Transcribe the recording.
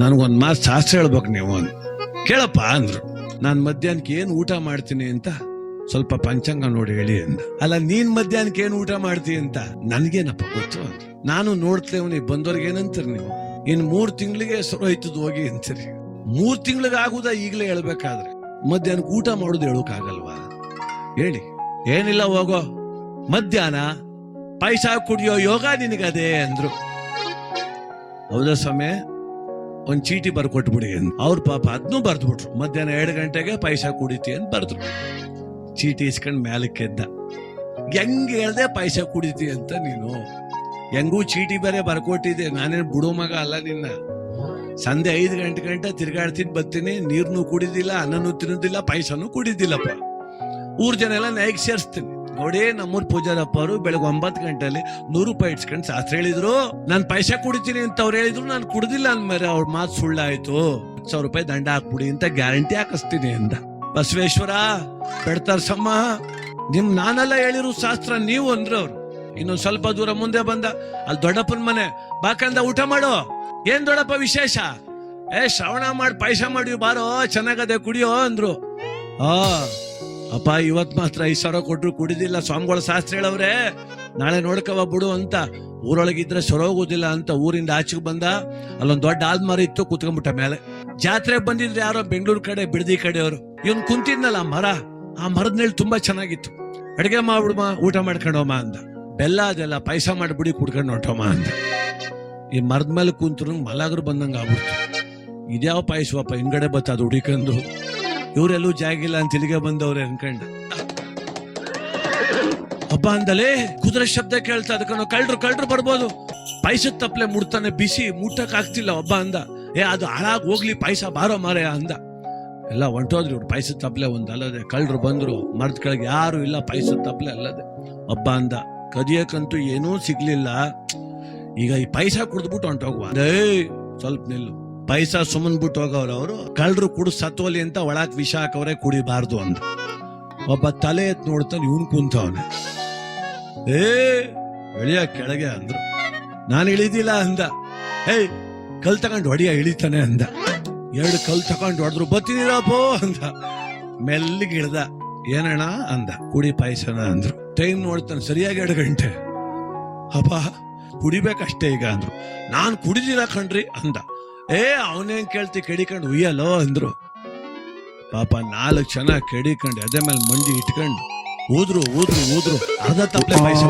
ನನಗೊಂದು ಮಾತು ಶಾಸ್ತ್ರ ಹೇಳ್ಬೇಕು ನೀವು. ಕೇಳಪ್ಪ ಅಂದ್ರು. ನಾನು ಮಧ್ಯಾಹ್ನಕ್ಕೆ ಏನು ಊಟ ಮಾಡ್ತೀನಿ ಅಂತ ಸ್ವಲ್ಪ ಪಂಚಾಂಗ ನೋಡಿ ಹೇಳಿ ಅಂದ. ಅಲ್ಲ, ನೀನ್ ಮಧ್ಯಾಹ್ನಕ್ಕೆ ಏನು ಊಟ ಮಾಡ್ತೀಯ ಅಂತ? ನನಗೇನಪ್ಪ ಗೊತ್ತು ಅಂದ್ರು. ನಾನು ನೋಡ್ತೇವ್ ನೀವು ಬಂದವ್ರಿಗೆ ಏನಂತೀರಿ ನೀವು? ಇನ್ ಮೂರ್ ತಿಂಗಳಿಗೆ ಹೆಸರು ಹೋಯ್ತದ ಹೋಗಿ ಅಂತೀರಿ. ಮೂರ್ ತಿಂಗಳಿಗೆ ಆಗುದ ಈಗಲೇ ಹೇಳ್ಬೇಕಾದ್ರೆ? ಮಧ್ಯಾಹ್ನಕ್ಕೆ ಊಟ ಮಾಡೋದು ಹೇಳೋಕ್ಕಾಗಲ್ವಾ ಹೇಳಿ. ಏನಿಲ್ಲ ಹೋಗೋ. ಮಧ್ಯಾಹ್ನ ಪೈಸಾ ಕುಡಿಯೋ ಯೋಗ ನಿನಗದೇ ಅಂದ್ರು. ಹೌದಾ ಸಮಯ ಒಂದ್ ಚೀಟಿ ಬರ್ಕೊಟ್ಬಿಡಿ ಅಂತ. ಅವ್ರ ಪಾಪ ಅದನ್ನೂ ಬರ್ದ್ಬಿಟ್ರು. ಮಧ್ಯಾಹ್ನ ಎರಡು ಗಂಟೆಗೆ ಪೈಸೆ ಕುಡಿತಿ ಅಂತ ಬರ್ದ್ರು. ಚೀಟಿ ಇಸ್ಕೊಂಡು ಮ್ಯಾಲಕ್ಕೆ ಎದ್ದ. ಹೆಂಗ್ ಹೇಳ್ದೆ ಪೈಸೆ ಕುಡಿತಿ ಅಂತ ನೀನು? ಹೆಂಗೂ ಚೀಟಿ ಬೇರೆ ಬರ್ಕೊಟ್ಟಿದ್ದೆ. ನಾನೇನು ಬಿಡೋ ಮಗ ಅಲ್ಲ ನಿನ್ನ. ಸಂಜೆ ಐದು ಗಂಟೆ ಗಂಟೆ ತಿರ್ಗಾಡ್ತೀನಿ ಬರ್ತೀನಿ. ನೀರ್ನು ಕುಡಿದಿಲ್ಲ, ಅನ್ನನೂ ತಿನ್ನೋದಿಲ್ಲ, ಪೈಸಾನು ಕುಡಿದಿಲ್ಲಪ್ಪ. ಊರ್ ಜನ ಎಲ್ಲ ನಾಯಿಗೆ ಸೇರಿಸ್ತೀನಿ. ನೋಡಿ ನಮ್ಮೂರ್ ಪೂಜಾರಪ್ಪ ಅವರು ಬೆಳಗ್ಗೆ ಒಂಬತ್ತು ಗಂಟೆಲಿ ನೂರು ರೂಪಾಯಿ ಇಟ್ಸ್ಕೊಂಡು ಶಾಸ್ತ್ರ ಹೇಳಿದ್ರು. ನಾನ್ ಪೈಸೆ ಕುಡಿತೀನಿ ಅಂತ ಅವ್ರು ಹೇಳಿದ್ರು, ನಾನು ಕುಡ್ದಿಲ್ಲ ಅಂದ್ಮೇಲೆ ಅವ್ರ ಮಾತು ಸುಳ್ಳಾಯ್ತು. ಹತ್ತು ಸಾವಿರ ರೂಪಾಯಿ ದಂಡ ಹಾಕ್ಬಿಡಿ ಅಂತ ಗ್ಯಾರಂಟಿ ಹಾಕಿಸ್ತೀನಿ ಅಂದ. ಬಸವೇಶ್ವರ ಸಮ್ಮ, ನಿಮ್ ನಾನೆಲ್ಲ ಹೇಳಿರು ಶಾಸ್ತ್ರ ನೀವು ಅಂದ್ರು ಅವ್ರು. ಇನ್ನೊಂದ್ ಸ್ವಲ್ಪ ದೂರ ಮುಂದೆ ಬಂದ, ಅಲ್ಲಿ ದೊಡ್ಡಪ್ಪನ ಮನೆ, ಬಾಕಂದ ಊಟ ಮಾಡೋ. ಏನ್ ದೊಡ್ಡಪ್ಪ ವಿಶೇಷ? ಏ ಶ್ರವಣ ಮಾಡಿ, ಪೈಸೆ ಮಾಡಿ, ಬಾರೋ, ಚೆನ್ನಾಗದೆ ಕುಡಿಯೋ ಅಂದ್ರು. ಆ ಅಪ್ಪ, ಇವತ್ ಮಾತ್ರ ಐದ್ ಸಾವಿರ ಕೊಟ್ರು ಕುಡಿದಿಲ್ಲ. ಸ್ವಾಮಿಗಳ ಶಾಸ್ತ್ರ ಹೇಳವ್ರೆ, ನಾಳೆ ನೋಡ್ಕವ ಬಿಡು ಅಂತ. ಊರೊಳಗಿದ್ರೆ ಸೊರೋಗೋದಿಲ್ಲ ಅಂತ ಊರಿಂದ ಆಚೆಗೆ ಬಂದ. ಅಲ್ಲೊಂದ್ ದೊಡ್ಡ ಆಲ್ಮಾರಿ ಇತ್ತು, ಕುತ್ಕೊಂಡ್ಬಿಟ್ಟ ಮೇಲೆ. ಜಾತ್ರೆ ಬಂದಿದ್ರೆ ಯಾರೋ ಬೆಂಗಳೂರು ಕಡೆ, ಬಿಡದಿ ಕಡೆಯವರು. ಇವನ್ ಕುಂತಿದ್ನಲ್ಲ ಮರ, ಆ ಮರದ ಮೇಲೆ ತುಂಬಾ ಚೆನ್ನಾಗಿತ್ತು. ಅಡಿಗೆ ಮಾಡ್ಬಿಡುಮ ಊಟ ಮಾಡ್ಕೊಂಡೋಮ ಅಂದ. ಬೆಲ್ಲ ಅದೆಲ್ಲ ಪಾಯಸ ಮಾಡ್ಬಿಡಿ ಕುಡ್ಕೊಂಡು ಹೊಟ್ಟೋಮ ಅಂದ. ಈ ಮರದ ಮೇಲೆ ಕುಂತ್ರು ಮಲಾಗ್ರು ಬಂದಂಗ ಆಗ್ಬಿಡ್ತು. ಇದ್ಯಾವ ಪಾಯಸವಪ್ಪ ಹಿಂಗಡೆ ಬತ್ತ ಅದು ಹುಡಿಕೊಂಡು ಇವರೆಲ್ಲೂ ಜಾಗಿಲ್ಲ ಅಂತ ತಿಳಿಗೆ ಬಂದವ್ರೆ ಅನ್ಕಂಡ. ಹಬ್ಬ ಅಂದಲೇ ಕುದುರೆ ಶಬ್ದ ಕೇಳ್ತಾ ಅದಕ್ಕ ಕಳ್ಳರು ಕಳ್ಳರು ಬರ್ಬೋದು. ಪಾಯಸದ ತಪ್ಪಲೆ ಮುಡ್ತಾನೆ ಬಿಸಿ, ಮುಟ್ಟಕ್ ಆಗ್ತಿಲ್ಲ ಒಬ್ಬ ಅಂದ. ಏ, ಅದು ಹಾಳಾಗ್ ಹೋಗ್ಲಿ, ಪಾಯಸ ಬಾರೋ ಮಾರೇ ಅಂದ. ಎಲ್ಲ ಹೊಂಟೋದ್ರಿ ಇವ್ರು, ಪಾಯಸದ ತಪ್ಪಲೆ ಒಂದ್ ಅಲ್ಲದೆ. ಕಳ್ಳರು ಬಂದ್ರು, ಮರದ ಕೆಳಗೆ ಯಾರು ಇಲ್ಲ, ಪಾಯಸದ ತಪ್ಪಲೆ ಅಲ್ಲದೆ. ಹಬ್ಬ ಅಂದ, ಕದಿಯಕ್ಕಂತೂ ಏನೂ ಸಿಗ್ಲಿಲ್ಲ. ಈಗ ಈ ಪೈಸ ಕುಡ್ದ್ಬಿಟ್ಟು ಹೊಂಟೋಗುವ. ಅದೇ ಸ್ವಲ್ಪ ನಿಲ್ಲು. ಪೈಸಾ ಸುಮ್ಮನ್ ಬಿಟ್ಟು ಹೋಗೋರು ಅವರು. ಕಳ್ರು ಕುಡಿ ಸತ್ವಲಿ ಅಂತ ಒಳಕ್ ವಿಷ ಹಾಕವ್ರೆ ಕುಡಿಬಾರ್ದು ಅಂತ ಒಬ್ಬ ತಲೆ ಎತ್ ನೋಡ್ತಾನೆ ಇವನ್ ಕುಂತವನೆ. ಏ, ಎಳಿಯ ಕೆಳಗೆ ಅಂದ್ರು. ನಾನು ಇಳಿದಿಲ್ಲ ಅಂದ. ಏಯ್, ಕಲ್ ತಗೊಂಡು ಹೊಡಿಯ ಇಳಿತಾನೆ ಅಂದ. ಎರಡು ಕಲ್ ತಗೊಂಡು ಹೊಡೆದ್ರು ಬತ್ತೀನಿರಪ್ಪೋ ಅಂದ. ಮೆಲ್ಲಿಗೆ ಇಳ್ದ. ಏನಣ್ಣ ಅಂದ. ಕುಡಿ ಪಾಯಸನ ಅಂದ್ರು. ಟೈಮ್ ನೋಡ್ತಾನೆ ಸರಿಯಾಗಿ ಎರಡು ಗಂಟೆ. ಅಪ್ಪ ಕುಡಿಬೇಕಷ್ಟೇ ಈಗ ಅಂದ್ರು. ನಾನು ಕುಡಿದಿಲ್ಲ ಕಣ್ರಿ ಅಂದ. ಏ ಅವನೇನ್ ಕೇಳ್ತಿ ಕೆಡಿಕೊಂಡು ಉಯ್ಯಲೋ ಅಂದ್ರು ಪಾಪ ನಾಲ್ಕು ಜನ ಕೆಡಿಕೊಂಡು ಅದೇ ಮೇಲೆ ಮಂಡಿ ಇಟ್ಕೊಂಡು ಊದ್ರು ಊದ್ರು ಊದ್ರು ಅರ್ಧ ತಪ್ಪಲೆ ಪಾಯಸ